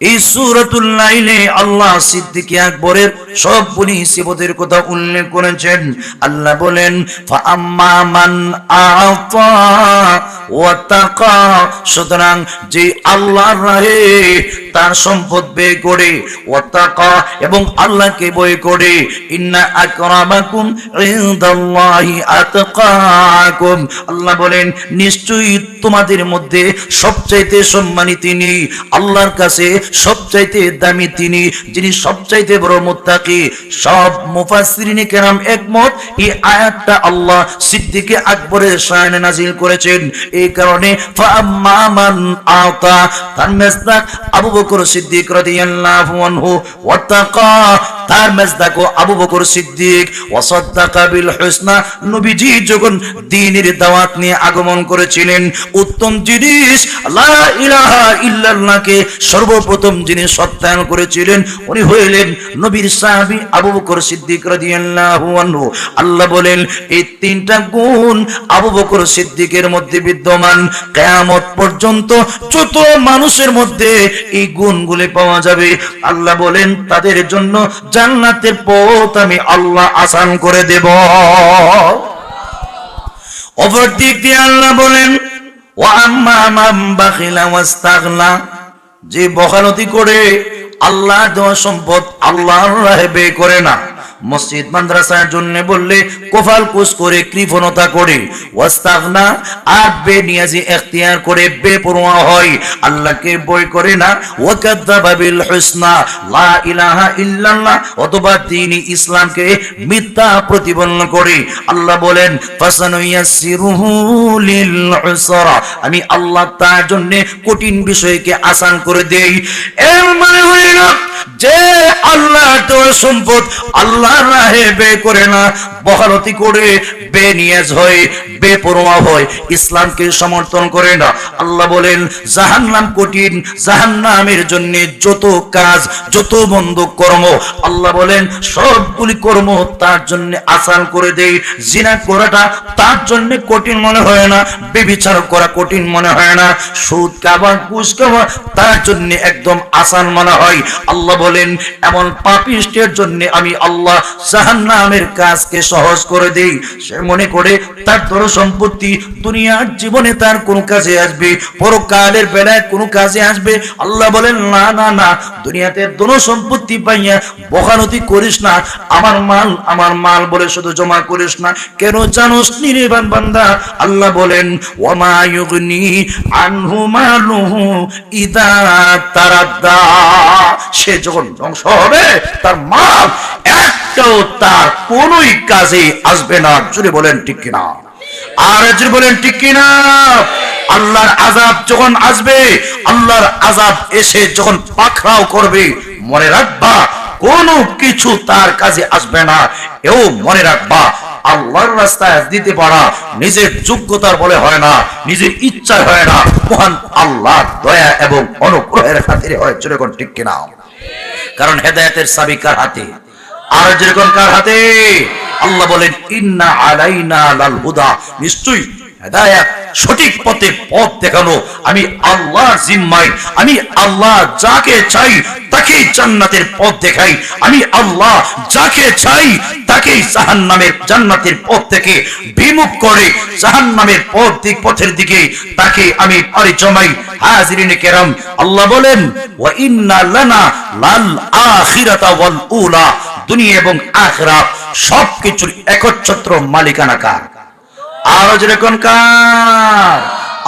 এই সুরাতুল লাইলে আল্লাহ সিদ্দিকী আকবরের সবগুলি সিবতের কথা উল্লেখ করেছেন। আল্লাহ বলেন সুতরাং যে আল্লাহর রাহে তার সম্পদ ব্যয় করে, ওয়া তাকা, এবং আল্লাহকে বই করে, ইন্না আকরামাকুম ইনদাল্লাহি আতকাকুম। আল্লাহ বলেন, নিশ্চয়ই তোমাদের মধ্যে সবচাইতে সম্মানী তিনি, আল্লাহর কাছে সবচাইতে দামি তিনি, যিনি সবচাইতে বড় মুত্তাকি সব মুফাসসিরিনে কেরাম একমত। এই আয়াতটা আল্লাহ সিদ্দিকে আকবরের শানে নাজিল করেছেন। এই কারণে ফাআম্মা মান আতা। তার মেজদাক আবু বকর সিদ্দিক রাদিয়াল্লাহু আনহু ওয়াত্তাকা। তার মেজদাক আবু বকর সিদ্দিক। ওয়াসাদ্দাকা বিল হুসনা। নবীজি যখন দ্বীনের দাওয়াত নিয়ে আগমন করেছিলেন, উত্তম জিনিস লা ইলাহা ইল্লাল্লাহকে সর্বপ্রথম যিনি সত্যায়ন করেছিলেন, উনি হইলেন নবীর সাহাবী আবু বকর সিদ্দিক রাদিয়াল্লাহু আনহু, আল্লাহ বলেন, এই তিনটা গুণ আবু বকর সিদ্দিকের মধ্যে বিদ্যমান। কিয়ামত পর্যন্ত যত মানুষের মধ্যে এই গুণগুলি পাওয়া যাবে, আল্লাহ বলেন, তাদের জন্য জান্নাতের পথ আমি আল্লাহ আসান করে দেব। অপর দিক দিয়ে আল্লাহ বলেন ও আম্মা মাম বাখিলা ওয়াস্তাগনা যে বখালতি করে আল্লাহ দেওয়া সম্পদ আল্লাহ করে না। মসজিদ মাদ্রাসার জন্য বললে, কোফাল কুস করে কৃপণতা করে, ওয়াস্তাগনা আর বে নিয়াজি এখতিয়ার করে বেপরোয়া হয়। আল্লাহকে বই করে না, ওয়াকাদ্দাবা বিল হুসনা, লা ইলাহা ইল্লাল্লাহ, অথবা তিনি ইসলামকে মিথ্যা প্রতিপন্ন করে। আল্লাহ বলেন ফাসানুয়াসিরুহু লিল উসরা। আমি আল্লাহ তার জন্য কঠিন বিষয়কে আসান করে দেই। এর মানে হই না যে আল্লাহ তোর সম্পদ, আল্লাহর রাহে বে করে না। বহালতি করে বেনিয়াজ হয়, বেপরোয়া হয়, ইসলামকে সমর্থন করে না। আল্লাহ বলেন, জাহান্নাম কঠিন, জাহান্নামের জন্য যত কাজ, যত বন্ধ কর্ম, আল্লাহ বলেন, সবগুলি কর্ম তার জন্য আসান করে দেই। জিনা করাটা তার জন্য কঠিন মনে হয় না, বেবিচার করা কঠিন মনে হয় না। সুদ খাওয়া, ঘুষ খাওয়া তার জন্য একদম আসান মনে হয়। আল্লাহ বলেন, এমন পাপিষ্টের জন্য আমি আল্লাহ জাহান্নামের কাজকে সহজ করে দেই। সে মনে করে তার ধর সম্পত্তি দুনিয়ার জীবনে তার কোন কাজে আসবে, পরকালের বেলায় কোন কাজে আসবে। আল্লাহ বলেন, না না না, দুনিয়াতে ধন সম্পত্তি পাইয়া বকানতি করিস না। আমার মাল আমার মাল বলে শুধু জমা করিস না। কেন জানোস নির্বাণ বান্দা? আল্লাহ বলেন, ওয়ামা ইউগনি আনহু মালুহু ইদা তারাদ্দা। সে যখন ধ্বংস হবে, তার মাল একটাও তার কাজে আসবে না। জুড়ে বলেন, ঠিক কিনা? আর জুড়ে বলেন, ঠিক কিনা? আল্লাহর আজাব যখন আসবে, আল্লাহর আজাব এসে যখন পাখরাও করবে, মনে রাখবা, কোনো কিছু তার কাজে আসবে না। এও মনে রাখবা, আল্লাহর রাস্তায় দিতে পারা নিজের যোগ্যতার বলে হয় না, নিজের ইচ্ছায় হয় না। মহান আল্লাহ দয়া এবং অনুগ্রহের খাতিরে হয়। যেরকম ঠিক কিনা? কারণ হেদায়তের চাবি কার হাতে? আর যেরকম কার হাতে? আল্লাহ বলেন, ইন্না আলাইনা লাল হুদা। নিশ্চয়ই সঠিক পথে পথ দেখানো। আমি আল্লাহর জিম্মাই আমি আল্লাহ যাকে চাই তাকেই জান্নাতের পথ দেখাই। আমি আল্লাহ যাকে চাই তাকেই জাহান্নামের, জান্নাতের পথ থেকে বিমুখ করে জাহান্নামের পথ দিক, পথের দিকে তাকে আমি পারি জমাই। হাজিরিনে কেরাম, আল্লাহ বলেন, ওয়া ইন্না লানা লাল আখিরাতা ওয়াল উলা। দুনিয়া এবং আখিরাত সবকিছুর একচ্ছত্র মালিকানা কার আরও যেরকম কার?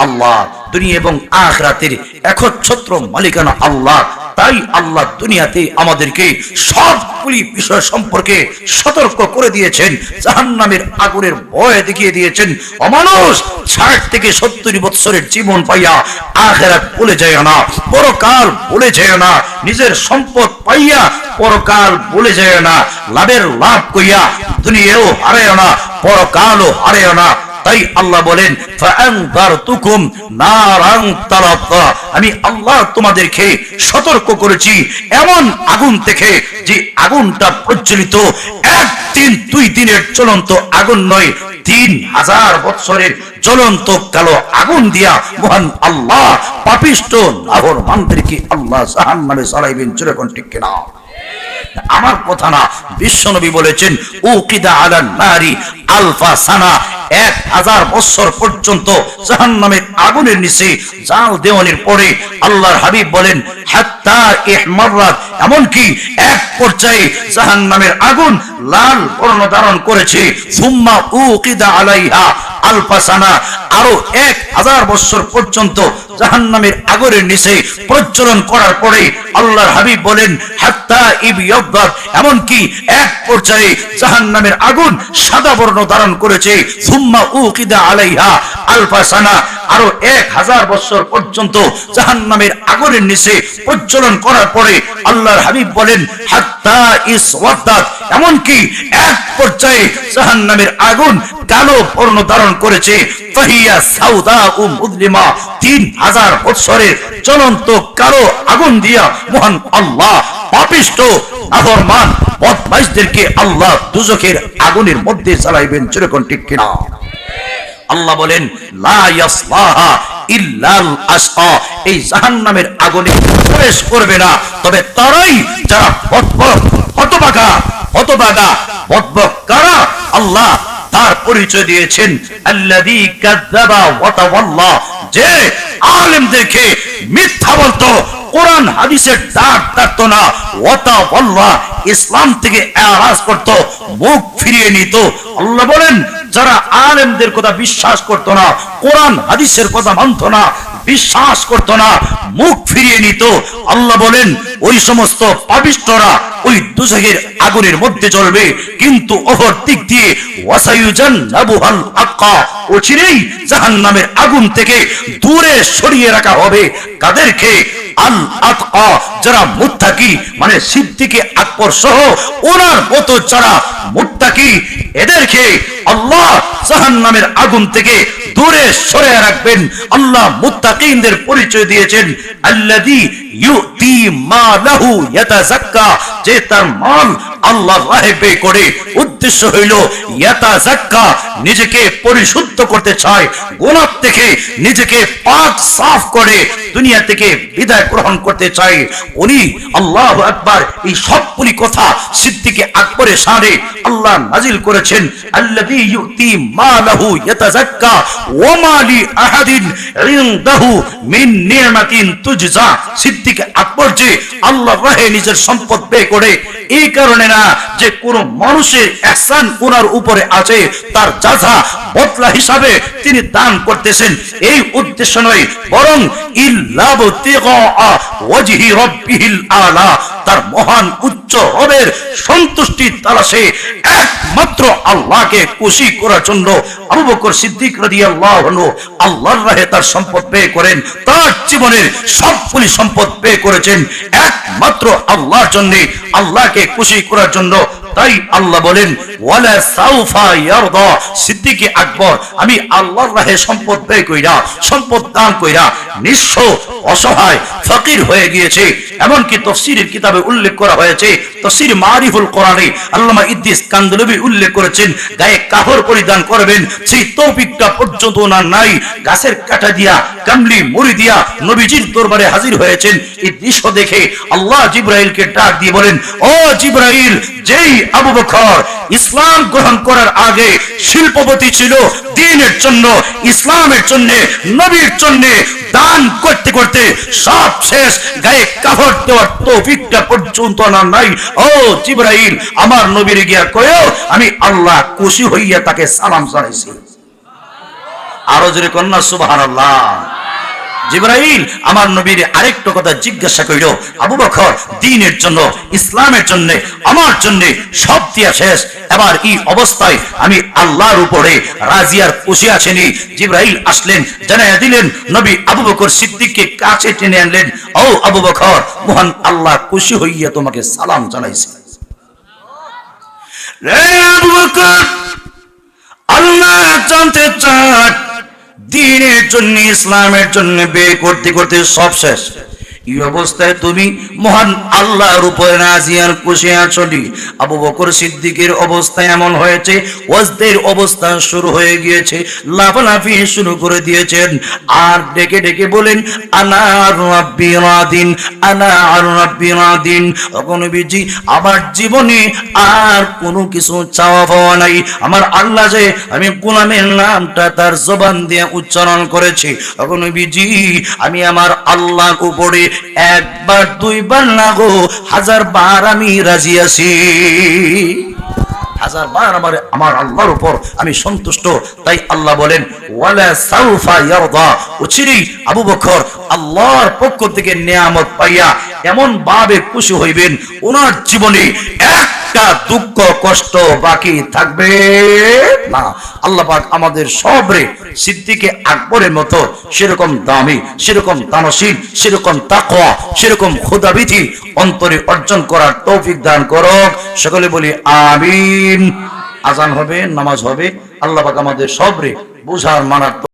আল্লাহ, দুনিয়া এবং আখরাতের একচ্ছত্র মালিকানা আল্লাহ। তাই আল্লাহ দুনিয়াতে আমাদেরকে সবগুলি বিষয় সম্পর্কে সতর্ক করে দিয়েছেন, জাহান্নামের আগুনের ভয় দেখিয়ে দিয়েছেন। অমানুষ, ষাট থেকে সত্তর বৎসরের জীবন পাইয়া আখেরাত বলে যায় না, পরকাল বলে যায় না, নিজের সম্পদ পাইয়া পরকাল বলে যায় না, লাভের লাভ কইয়া দুনিয়াও হারায় না, পরকালও হারায় না। তাই আল্লাহ বলেন আমি আল্লাহ তোমাদেরকে সতর্ক করেছি এমন আগুন থেকে যে আগুনটা প্রজ্বলিত এক দিন দুই দিনের চলন্ত আগুন নয়, তিন হাজার বৎসরের জ্বলন্ত কালো আগুন দিয়া মহান আল্লাহ পাপিষ্ট নাহর মানদেরকে আল্লাহ জাহান নামে চালাইবেন চিরকন ঠিক কিনা? আমার কথা না বিশ্বনবী বলেছেন ও উকিদা আলা নারী আলফা সানা। এক হাজার বছর পর্যন্ত জাহান নামের আগুনের নিচে জাল দেওয়ানির পরে আল্লাহর হাবিব বলেন, হাত্তা এমনকি এক পর্যায়ে জাহান নামের আগুন লাল বর্ণ ধারণ করেছে। সুম্মা উকিদা আলাইহা আলফা সানা। আরও এক হাজার বছর পর্যন্ত জাহান নামের আগুনের নিচে প্রজ্বলন করার পরে আল্লাহর হাবিব বলেন, হাত্তা ইবিয়দ্দাত এমনকি এক পর্যায়ে জাহান নামের আগুন সাদা বর্ণ ধারণ করেছে। সুম্মা উকিদা আলাইহা আলফা সানা। আরও এক হাজার বছর পর্যন্ত জাহান নামের আগুনের নিচে প্রজ্বলন করার পরে আল্লাহর হাবিব বলেন এমনকি এক পর্যায়ে জাহান নামের আগুন কালো বর্ণ ধারণ করেছে তিন হাজার বৎসরের জ্বলন্ত কালো আগুন দিয়া মহান আল্লাহ পাপিষ্ট, নাফরমান, বদমাইশদেরকে আল্লাহ দুজখের আগুনের মধ্যে চালাইবেন চিরকন ঠিক কিনা। আল্লাহ বলেন ইয়াসলাহা ইল্লাল আসকা। এই আগুনে প্রবেশ করবে না। তবে তারাই যারা হতবাগা হতবাগা বদবক কারা? আল্লাহ তার পরিচয় দিয়েছেন, আল্লাযী কাযযাবা তাওয়াল্লা। যে মিথ্যা বলতো, কোরআন, হাদিসের ডাক ডাকতো না ওয়াতা বল্লা ইসলাম থেকে এরাজ করত, মুখ ফিরিয়ে নিত। আল্লাহ বলেন যারা আলেমদের কথা বিশ্বাস করতো না, কোরআন, হাদিসের কথা মানত না, বিশ্বাস করতো না, মুখ ফিরিয়ে নিত। আল্লাহ বলেন, ওই সমস্ত পাবিষ্টরা ওই দুজকের আগুনের মধ্যে চলবে কিন্তু ওহর দিক দিয়ে ওয়াসাইউজান নাবুহাল আক্কা অচিরেই জাহান্নামের আগুন থেকে দূরে সরিয়ে রাখা হবে। কাদেরকে যারা মুত্তাকি মানে সিদ্ধিকে আকবর সহ ওনার মতো যারা মুত্তাকি, এদেরকে আল্লাহ জাহান্নামের আগুন থেকে দূরে সরে রাখবেন। আল্লাহ মুত্তাকিনদের পরিচয় দিয়েছেন, আল্লাযী ইউতি মালাহু ইয়াতাযাক্কা, যে তার মাল আল্লাহ রাহে ব্যয় করে উদ্দেশ্য হইল ইয়াতাযাক্কা, নিজেকে পরিশুদ্ধ করতে চায়, গোলাপ থেকে নিজেকে পাক সাফ করে দুনিয়া থেকে বিদায় গ্রহণ করতে চায়। উনি আল্লাহ আকবার এই সবগুলি কথা সিদ্দিকে আকবরে সারে আল্লাহ নাজিল করেছেন, আল্লাযী ইউতি মালাহু ইয়াতাযাক্কা ওয়া মা লি আহাদিন ইনদাহু মিন নি'মাতিন তুজজা। সিদ্দিক আকবর যে আল্লাহ রাহে নিজের সম্পদ ব্যয় করে, এই কারণে না যে কোন মানুষের ihsan ওনার উপরে আছে, তার যাজা বদলা হিসাবে তিনি দান করতেছেন। এই উদ্দেশ্য নয়, বরং তার মহান উচ্চ রবের সন্তুষ্টি তালাশে একমাত্র আল্লাহকে খুশি করার জন্য আবু বকর সিদ্দিক রাদিয়াল্লাহু আনহু আল্লাহর রাহে তার সম্পদ ব্যয় করেন, তার জীবনের সবগুলি সম্পদ ব্যয় করেছেন। একমাত্র আল্লাহর জন্য, আল্লাহকে খুশি করার জন্য তাই আল্লাহ বলেন সিদ্দিকে আকবর, আমি আল্লাহর রাহে সম্পদ ব্যয় কইরা, সম্পদ দান কইরা নিঃস অসহায়, ফকির হয়ে গিয়েছে। এমনকি তফসিরের কিতাবে উল্লেখ করা হয়েছে তফসির মারিফুল কোরআনে আল্লামা ইদ্দিস কান্দলবি উল্লেখ করেছেন, গায়ে কাপড় পরিধান করবেন, সেই তৌফিকটা পর্যন্ত না নাই। গাছের কাটা দিয়া কামলি মুড়ি দিয়া নবীজির দরবারে হাজির হয়েছেন। এই দৃশ্য দেখে আল্লাহ জিব্রাইলকে ডাক দিয়ে বলেন, ও জিব্রাইল, যেই আবু বকর, ইসলাম গ্রহণ করার আগে শিল্পপতি ছিল, দিনের জন্য, ইসলামের জন্য, নবীর জন্য দান করতে করতে সব শেষ, গায়ে কাপড় দেওয়ার তৌফিকটা পর্যন্ত না নাই। ও জিব্রাইল, আমার নবীর গিয়া কয়েও আমি আল্লাহ খুশি হইয়া তাকে সালাম জানাইছি। আরও জোরে কন্যা, সুবহানাল্লাহ। জিব্রাইল আমার নবীর আরেকটা কথা জিজ্ঞাসা করিল আবু বকর, দিনের জন্য, ইসলামের জন্য, আমার জন্য সব দিয়া শেষ। এবার এই অবস্থায় আমি আল্লাহর উপরে রাজিয়ার খুশি আছেনি জিব্রাইল আসলেন, জানাইয়া দিলেন, নবী আবু বকর সিদ্দিককে কাছে টেনে আনলেন। ও আবু বকর, মহান আল্লাহ খুশি হইয়া তোমাকে সালাম জানাইছে। রে আবু বকর, আল্লাহ জানতে চান দিনের জন্য ইসলামের জন্য বে করতে করতে সব শেষ। এই অবস্থায় তুমি? মহান আবু বকর সিদ্দিকের অবস্থা এমন হয়েছে শুরু হয়ে গিয়েছে শুরু করে দিয়েছেন। আর ডেকে ডেকে বলেন আমার জীবনে আর কোনো কিছু চাওয়া পাওয়া নাই। আমার আল্লাহ যে আমি গোলামের নামটা তার জবান দিয়ে উচ্চারণ করেছি। তখন আমি আমার আল্লাহর উপরে একবার, দুইবার না গো, হাজার বার আমি রাজি আছি। হাজার বার আমার আমার আল্লাহর উপর আমি সন্তুষ্ট। তাই আল্লাহ বলেন, ওয়ালা সাউফা ইয়ারদা। উচিরি আবু বকর, আল্লাহর পক্ষ থেকে নিয়ামত পাইয়া এমন ভাবে খুশি হইবেন, ওনার জীবনে একটা দুঃখ, কষ্ট বাকি থাকবে না। আল্লাহ পাক আমাদের সবরে সিদ্দিকে আকবরের মতো সেরকম দামি, সেরকম দানশীল, সেরকম তাকওয়া, সেরকম খোদাবিধি অন্তরে অর্জন করার তৌফিক দান করক। সকলে বলি আমিন। আজান হবে, নামাজ হবে। আল্লাহ পাক আমাদের সবরে বুঝার মানার